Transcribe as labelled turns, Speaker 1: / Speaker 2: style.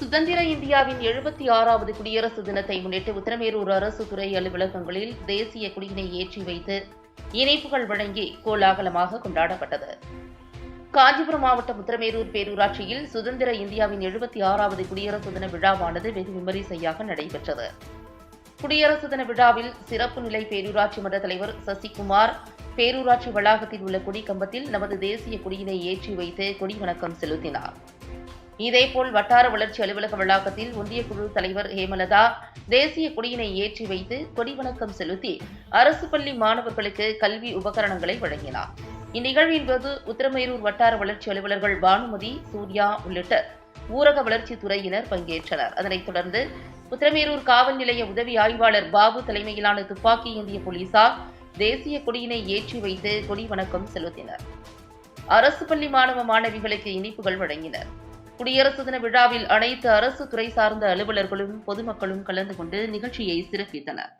Speaker 1: சுதந்திர இந்தியாவின் எழுபத்தி ஆறாவது குடியரசு தினத்தை முன்னிட்டு உத்தரமேரூர் அரசு துறை அலுவலகங்களில் தேசிய கொடியினை ஏற்றி வைத்து இணைப்புகள் வழங்கி கோலாகலமாக கொண்டாடப்பட்டது. காஞ்சிபுரம் மாவட்டம் உத்தரமேரூர் பேரூராட்சியில் சுதந்திர இந்தியாவின் எழுபத்தி ஆறாவது குடியரசு தின விழாவானது வெகு விமரிசையாக நடைபெற்றது. குடியரசு தின விழாவில் சிறப்பு நிலை பேரூராட்சி மன்ற தலைவர் சசிகுமார் பேரூராட்சி வளாகத்தில் உள்ள கொடி கம்பத்தில் நமது தேசிய கொடியினை ஏற்றி வைத்து கொடி வணக்கம் செலுத்தினார். இதேபோல் வட்டார வளர்ச்சி அலுவலக வளாகத்தில் ஒன்றிய குழு தலைவர் ஹேமலதா தேசிய கொடியினை ஏற்றி வைத்து கொடி வணக்கம் செலுத்தி அரசு பள்ளி மாணவர்களுக்கு கல்வி உபகரணங்களை வழங்கினார். இந்நிகழ்வின் போது உத்தரமேரூர் வட்டார வளர்ச்சி அலுவலர்கள் பானுமதி சூர்யா உள்ளிட்ட ஊரக வளர்ச்சித் துறையினர் பங்கேற்றனர். அதனைத் தொடர்ந்து உத்தரமேரூர் காவல் நிலைய உதவி ஆய்வாளர் பாபு தலைமையிலான துப்பாக்கி ஏந்திய போலீசார் தேசிய கொடியினை ஏற்றி வைத்து கொடி வணக்கம் செலுத்தினர். அரசு பள்ளி மாணவ மாணவிகளுக்கு இனிப்புகள் வழங்கினர். குடியரசு தின விழாவில் அனைத்து அரசு துறை சார்ந்த அலுவலர்களும் பொதுமக்களும் கலந்து கொண்டு நிகழ்ச்சியை சிறப்பித்தனர்.